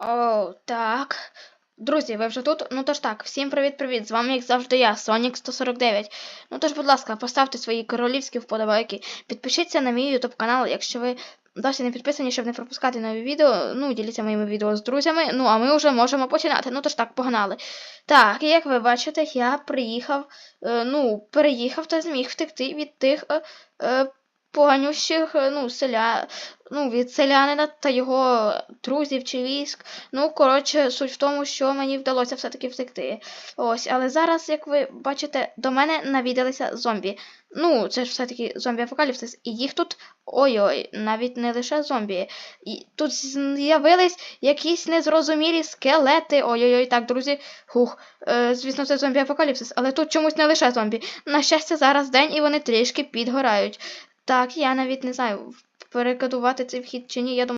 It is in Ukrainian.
О, так. Друзі, ви вже тут? Ну тож так, всім привіт-привіт! З вами, як завжди, я, Сонік 149. Ну тож, будь ласка, поставте свої королівські вподобайки. Підпишіться на мій YouTube канал, якщо ви досі не підписані, щоб не пропускати нові відео. Ну, діліться моїми відео з друзями. Ну, а ми вже можемо починати. Ну тож так, погнали. Так, як ви бачите, я приїхав, е, ну, переїхав та зміг втекти від тих е, е, поганющих, е, ну, селя, ну, від селянина та його друзів чи військ. Ну, коротше, суть в тому, що мені вдалося все-таки втекти. Ось, але зараз, як ви бачите, до мене навідалися зомбі. Ну, це ж все-таки зомбі-апокаліпсис, і їх тут ой-ой, навіть не лише зомбі. І тут з'явились якісь незрозумілі скелети. Ой-ой-ой, так, друзі. Хух, е, звісно, це зомбі-апокаліпсис, але тут чомусь не лише зомбі. На щастя, зараз день і вони трішки підгорають. Так, я навіть не знаю, перекодувати цей вхід чи ні. Я думаю,